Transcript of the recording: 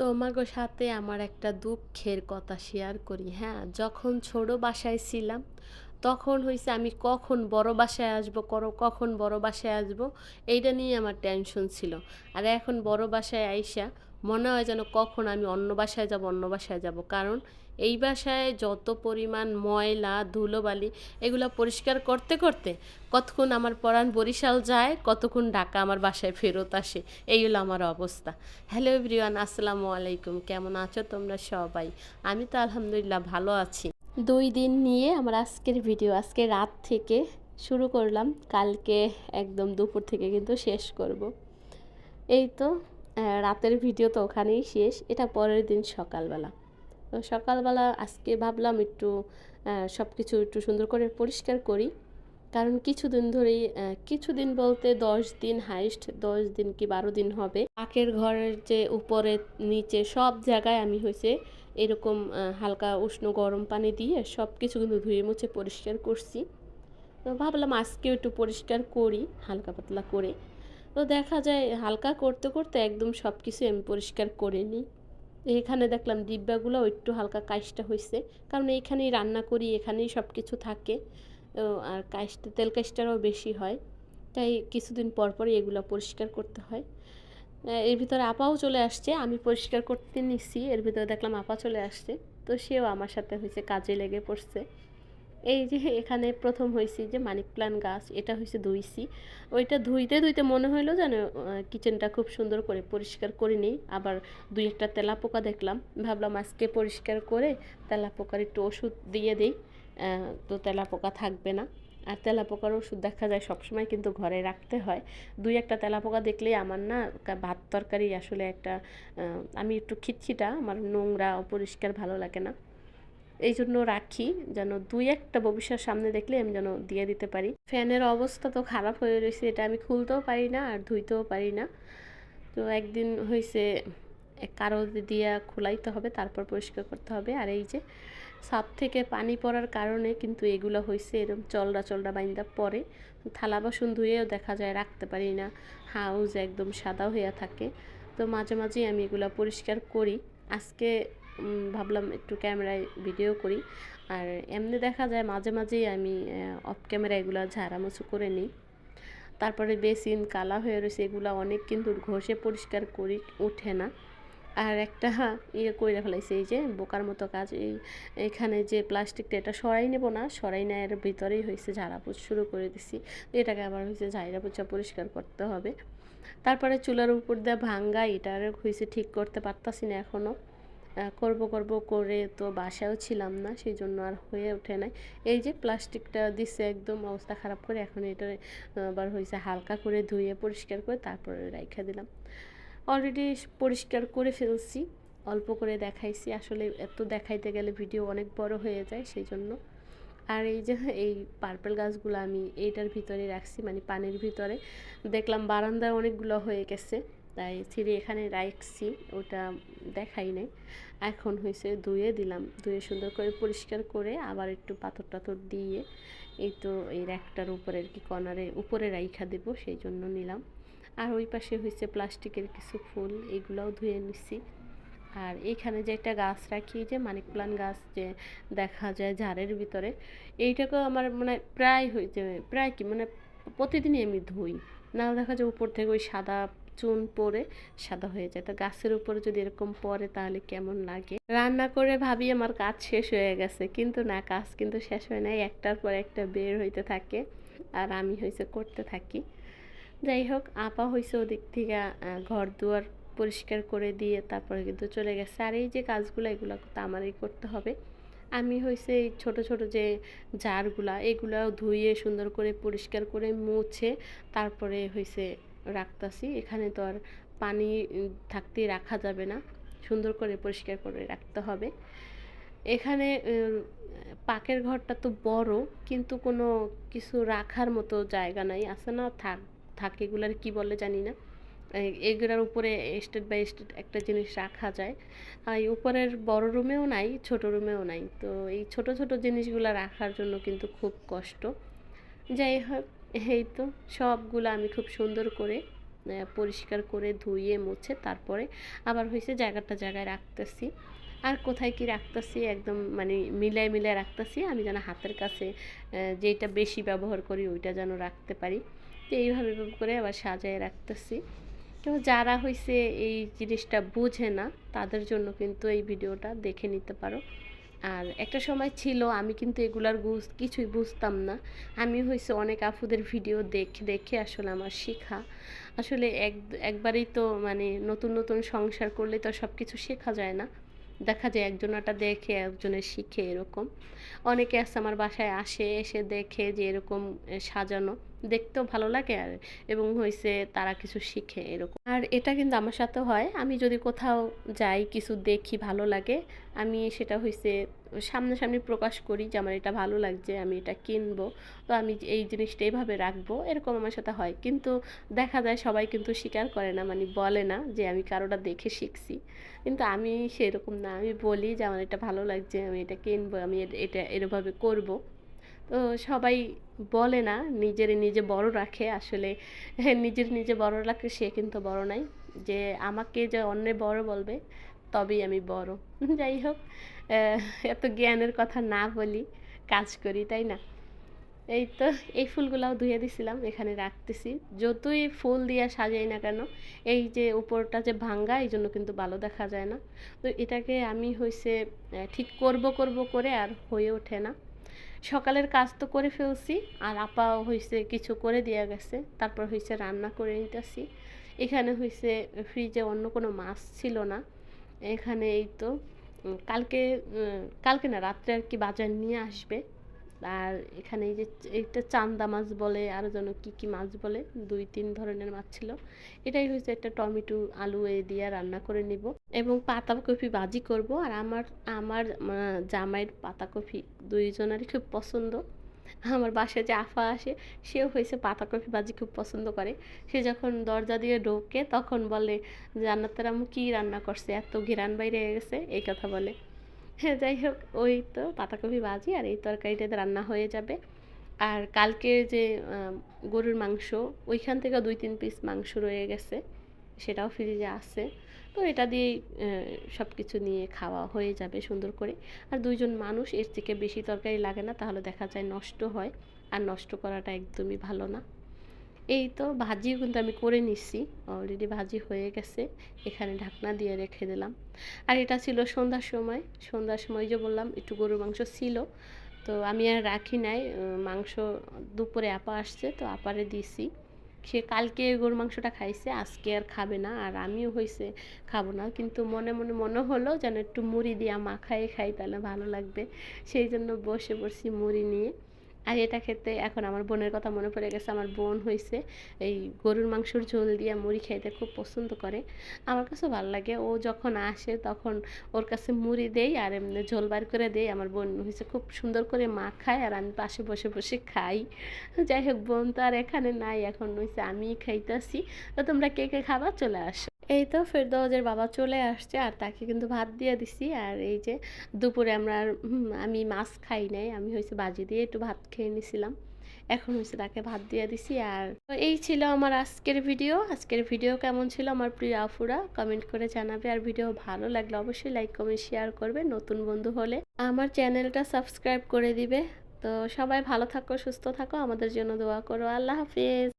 তোমাগো সাথে আমার একটা দুঃখের কথা শেয়ার করি হ্যাঁ? যখন ছোট বাসায় ছিলাম, তখন হয়েছে আমি কখন বড় বাসায় আসব, করো, কখন বড় বাসায় আসব, এইটা নিয়ে আমার টেনশন ছিল। আর এখন বড় বাসায় আইসা মনে হয় যেন কখন আমি অন্য বাসায় যাব, অন্য বাসায় যাব। কারণ এই বাসায় যত পরিমাণ ময়লা, ধুলোবালি, এগুলো পরিষ্কার করতে করতে কতক্ষণ আমার পরাণ বরিশাল যায়, কতক্ষণ ঢাকা আমার বাসায় ফেরত আসে। এই হলো আমার অবস্থা। হ্যালো এভরিওয়ান, আসসালামু আলাইকুম। কেমন আছো তোমরা সবাই? আমি তো আলহামদুলিল্লাহ ভালো আছি। দুই দিন নিয়ে আমার আজকের ভিডিও, আজকে রাত থেকে শুরু করলাম। কালকে একদম দুপুর থেকে কিন্তু শেষ করব। এই তো রাতের ভিডিও তো ওখানেই শেষ। এটা পরের দিন সকালবেলা। তো সকালবেলা আজকে ভাবলাম একটু সব কিছু একটু সুন্দর করে পরিষ্কার করি। কারণ কিছুদিন ধরেই কিছুদিন বলতে দশ দিন হাইস্ট, দশ দিন কি বারো দিন হবে। পাকের ঘরের যে উপরে, নিচে সব জায়গায় আমি হয়েছে এরকম হালকা উষ্ণ গরম পানি দিয়ে সব কিছু কিন্তু ধুয়ে মুছে পরিষ্কার করছি। তো ভাবলাম আজকেও একটু পরিষ্কার করি, হালকা পাতলা করে। তো দেখা যায় হালকা করতে করতে একদম সব কিছু আমি পরিষ্কার করে নিই। এখানে দেখলাম ডিব্বাগুলো একটু হালকা কাইসটা হয়েছে কারণ এইখানেই রান্না করি, এখানেই সব কিছু থাকে আর কাইসটা, তেল কাইসটারও বেশি হয়। তাই কিছুদিন পর পরই এগুলো পরিষ্কার করতে হয়। এর ভিতরে আপাও চলে আসছে, আমি পরিষ্কার করতে নিচ্ছি এর ভিতরে দেখলাম আপা চলে আসছে, তো সেও আমার সাথে হয়েছে কাজে লেগে পড়ছে। এই যে এখানে প্রথম হয়েছি যে মানিক প্লান্ট গাছ, এটা হয়েছে ধুইছি ওইটা ধুইতে ধুইতে মনে হলো যেন কিচেনটা খুব সুন্দর করে পরিষ্কার করে নিই। আবার দুই একটা তেলাপোকা দেখলাম। ভাবলাম আজকে পরিষ্কার করে তেলাপোকার একটু ওষুধ দিয়ে দিই। তো তেলাপোকা থাকবে না। আর তেলাপোকার ওষুধ দেখা যায় সবসময় কিন্তু ঘরে রাখতে হয়। দুই একটা তেলাপোকা দেখলেই আমার না ভাত তরকারি আসলে একটা আমি একটু খিটখিটা, আমার নোংরা অপরিষ্কার ভালো লাগে না। এই জন্য রাখি, যেন দুই একটা ভবিষ্যৎ সামনে দেখলে আমি যেন দিয়ে দিতে পারি। ফ্যানের অবস্থা তো খারাপ হয়ে রয়েছে, এটা আমি খুলতেও পারি না আর ধুইতেও পারি না। তো একদিন হয়েছে কারও দিয়া খোলাইতে হবে, তারপর পরিষ্কার করতে হবে। আর এই যে ছাদ থেকে পানি পড়ার কারণে কিন্তু এগুলো হয়েছে এরকম চলরা চলরা বাইন্দা পরে থালা বাসন ধুয়েও দেখা যায় রাখতে পারি না হাউস একদম সাদা হইয়া থাকে। তো মাঝে মাঝেই আমি এগুলো পরিষ্কার করি। আজকে ভাবলাম একটু ক্যামেরায় ভিডিও করি। আর এমনি দেখা যায় মাঝে মাঝেই আমি অফ ক্যামেরা এগুলো ঝাড়ামুছু করে নিই। তারপরে বেসিন, কালা হয়ে রয়েছে, এগুলো অনেক কিন্তু ঘষে পরিষ্কার করি ওঠে না। আর একটা ইয়ে করে ফেলাইছে, এই যে বোকার মতো কাজ, এই এখানে যে প্লাস্টিকটা, এটা সরাই নেব না, সরাই না এর ভিতরেই হয়েছে ঝাড়াপোছ, শুরু করে দিছি। এটাকে আবার হয়েছে ঝাড়া পোছা পরিষ্কার করতে হবে। তারপরে চুলার উপর দিয়ে ভাঙ্গা, এটার হয়েছে ঠিক করতে পারতাছি না এখনও করব করব করে তো বাসায়ও ছিলাম না সেই জন্য আর হয়ে ওঠে নাই। এই যে প্লাস্টিকটা দিছে, একদম অবস্থা খারাপ করে এখন এটা আবার হয়েছে হালকা করে ধুয়ে পরিষ্কার করে তারপরে রাইখা দিলাম। অলরেডি পরিষ্কার করে ফেলছি, অল্প করে দেখাইছি। আসলে এত দেখাইতে গেলে ভিডিও অনেক বড় হয়ে যায় সেই জন্য আর এই যে, এই পার্পেল গাছগুলো আমি এইটার ভিতরে রাখছি মানে পানির ভিতরে। দেখলাম বারান্দায় অনেকগুলো হয়ে গেছে। তাই ছিঁড়ে এখানে রাখছি, ওটা দেখাই নাই। এখন হয়েছে ধুয়ে দিলাম, ধুয়ে সুন্দর করে পরিষ্কার করে আবার একটু পাথর টাথর দিয়ে এই তো এই র্যাকটার উপরে আর কি কর্নারে উপরে রাইখা দেবো, সেই জন্য নিলাম। আর ওই পাশে হয়েছে প্লাস্টিকের কিছু ফুল, এগুলোও ধুয়ে নিছি। আর এইখানে যে একটা গাছ রাখি যে মানিক প্লান্ট গাছ যে দেখা যায় ঝাড়ের ভিতরে এইটাকেও আমার মানে প্রায় হয়েছে প্রায় কি মানে প্রতিদিনই আমি ধুই। না দেখা যায় উপর থেকে ওই সাদা চুন পরে সাদা হয়ে যায়। তো গাছের উপরে যদি এরকম পরে তাহলে কেমন লাগে? রান্না করে ভাবি আমার কাজ শেষ হয়ে গেছে, কিন্তু না, কাজ কিন্তু শেষ হয় নাই। একটার পর একটা বের হইতে থাকে আর আমি হয়েছে করতে থাকি। যাই হোক, আপা হয়েছে ওদিক থেকে ঘর দুয়ার পরিষ্কার করে দিয়ে তারপরে কিন্তু চলে গেছে। আর এই যে কাজগুলো, এগুলো তো আমারই করতে হবে। আমি হয়েছে এই ছোটো ছোটো যে জারগুলা, এগুলাও ধুয়ে সুন্দর করে পরিষ্কার করে মুছে তারপরে হয়েছে রাখতাছি। এখানে তো আর পানি থাকতে রাখা যাবে না। সুন্দর করে পরিষ্কার করে রাখতে হবে। এখানে পাকের ঘরটা তো বড়, কিন্তু কোনো কিছু রাখার মতো জায়গা নাই। আছে না, থাক, থাকে, এগুলার কি বলে জানি না। এগুলার উপরে স্টেট বাই স্টেট একটা জিনিস রাখা যায়। আর উপরের বড় রুমেও নাই, ছোট রুমেও নাই। তো এই ছোট ছোট জিনিসগুলো রাখার জন্য কিন্তু খুব কষ্ট। যাই হোক এই তো সবগুলো আমি খুব সুন্দর করে পরিষ্কার করে ধুয়ে, মুছে, তারপরে আবার হয়েছে জায়গাটা জায়গায় রাখতেছি। আর কোথায় কি রাখতেছি একদম মানে মিলাই মিলাই রাখতেছি, আমি যেন হাতের কাছে যেটা বেশি ব্যবহার করি ওইটা যেন রাখতে পারি। তো এইভাবে করে আবার সাজায় রাখতেছি। তো যারা হয়েছে এই জিনিসটা বোঝে না, তাদের জন্য কিন্তু এই ভিডিওটা দেখে নিতে পারো। আর একটা সময় ছিল, আমি কিন্তু এগুলার বুঝ কিছুই বুঝতাম না। আমি হয়েছে অনেক আফুদের ভিডিও দেখে দেখে আসলে আমার শেখা। আসলে এক, একবারেই তো মানে নতুন নতুন সংসার করলে তো সব কিছু শেখা যায় না। দেখা যায় একজনটা দেখে, একজনের শিখে এরকম। অনেকে আছে আমার বাসায় আসে, এসে দেখে যে এরকম সাজানো। দেখতেও ভালো লাগে আর, এবং হয়েছে তারা কিছু শিখে এরকম। আর এটা কিন্তু আমার সাথেও হয়, আমি যদি কোথাও যাই, কিছু দেখি ভালো লাগে, আমি সেটা হয়েছে সামনাসামনি প্রকাশ করি যে আমার এটা ভালো লাগছে, আমি এটা কিনবো, তো আমি এই জিনিসটা এইভাবে রাখব, এরকম আমার সাথে হয়। কিন্তু দেখা যায় সবাই কিন্তু স্বীকার করে না মানে বলে না যে আমি কারোটা দেখে শিখছি। কিন্তু আমি সেরকম না, আমি বলি যে আমার এটা ভালো লাগছে, আমি এটা কিনবো, আমি এটা এরভাবে করব। তো সবাই বলে না, নিজের নিজে বড় রাখে। আসলে নিজের নিজে বড় রাখে, সে কিন্তু বড় নাই। যে আমাকে যে অন্য বড় বলবে, তবেই আমি বড়। যাই হোক এত জ্ঞানের কথা না বলি, কাজ করি, তাই না? এই তো, এই ফুলগুলাও ধুয়ে দিছিলাম, এখানে রাখতেছি। যতই ফুল দিয়ে সাজাই না কেন, এই যে উপরটা যে ভাঙ্গা, এই জন্য কিন্তু ভালো দেখা যায় না। তো এটাকে আমি হয়েছে ঠিক করব করব করে আর হয়ে ওঠে না। সকালের কাজ তো করে ফেলছি, আর আপা হয়েছে কিছু করে দেওয়া গেছে, তারপর হয়েছে রান্না করে নিতেছি। এখানে হয়েছে ফ্রিজে অন্য কোনো মাছ ছিল না, এখানে এই তো কালকে কালকে না, রাত্রে আর কি বাজার নিয়ে আসবে। আর এখানে এই যে এটা চান্দা মাছ বলে আরও যেন কী কী মাছ বলে, দুই তিন ধরনের মাছ ছিল। এটাই হয়েছে একটা টমেটো, আলু এ দিয়ে রান্না করে নিব। এবং পাতাকপি ভাজি করব। আর আমার আমার জামাইয়ের পাতাকপি দুইজনেরই খুব পছন্দ। আমার বাসায় যে আফা আসে, সেও হয়েছে পাতাকপি ভাজি খুব পছন্দ করে। সে যখন দরজা দিয়ে ঢোকে, তখন বলে, জান্নাতের আম্মু কী রান্না করছে? এত ঘেরান বাইরে গেছে? এই কথা বলে। যাই হোক, ওই তো পাতাকপি ভাজি আর এই তরকারিটাতে রান্না হয়ে যাবে। আর কালকে যে গরুর মাংস, ওইখান থেকে দুই তিন পিস মাংস রয়ে গেছে, সেটাও ফ্রিজে আছে। তো এটা দিয়েই সব কিছু নিয়ে খাওয়া হয়ে যাবে সুন্দর করে। আর দুইজন মানুষ, এর থেকে বেশি তরকারি লাগে না, তাহলে দেখা যায় নষ্ট হয়। আর নষ্ট করাটা একদমই ভালো না। এই তো ভাজিও কিন্তু আমি করে নিচ্ছি অলরেডি ভাজি হয়ে গেছে। এখানে ঢাকনা দিয়ে রেখে দিলাম। আর এটা ছিল সন্ধ্যার সময়। সন্ধ্যার সময় যে বললাম, একটু গরুর মাংস ছিল। তো আমি আর রাখি নাই। মাংস দুপুরে আপা আসছে, তো আপারে দিছি। সে কালকে গরুর মাংসটা খাইছে, আজকে আর খাবে না। আর আমিও হয়েছে খাব না। কিন্তু মনে মনে মনে হলো যেন একটু মুড়ি দিয়ে মাখায়ে খাই, তাহলে ভালো লাগবে। সেই জন্য বসে পড়ছি মুড়ি নিয়ে। আর এটা খেতে এখন আমার বোনের কথা মনে পড়ে গেছে। আমার বোন হয়েছে এই গরুর মাংসর ঝোল দিয়ে মুড়ি খাইতে খুব পছন্দ করে। আমার কাছেও ভালো লাগে। ও যখন আসে তখন ওর কাছে মুড়ি দেই আর এমনি ঝোল বার করে দেই। আমার বোন হয়েছে খুব সুন্দর করে মা খায় আর আমি পাশে বসে বসে খাই। যাই হোক, বোন তো আর এখানে নাই। এখন হয়েছে আমিই খাইতেছি। তো তোমরা কে কে খাবার চলে আসো। এই তো ফেরদৌজের বাবা চলে আসছে আর তাকে কিন্তু ভাত দিয়ে দিছি। আর এই যে দুপুরে আমরা আমি মাছ খাই নাই, আমি হয়েছে বাজি দিয়ে একটু ভাত খেয়ে নিছিলাম। এখন হয়েছে তাকে ভাত দিয়ে দিছি আর এই ছিল আমার আজকের ভিডিও। আজকের ভিডিও কেমন ছিল আমার প্রিয় আফুরা কমেন্ট করে জানাবে। আর ভিডিও ভালো লাগলে অবশ্যই লাইক, কমেন্ট, শেয়ার করবে নতুন বন্ধু হলে। আমার চ্যানেলটা সাবস্ক্রাইব করে দিবে। তো সবাই ভালো থাকো, সুস্থ থাকো। আমাদের জন্য দোয়া করো। আল্লাহ হাফিজ।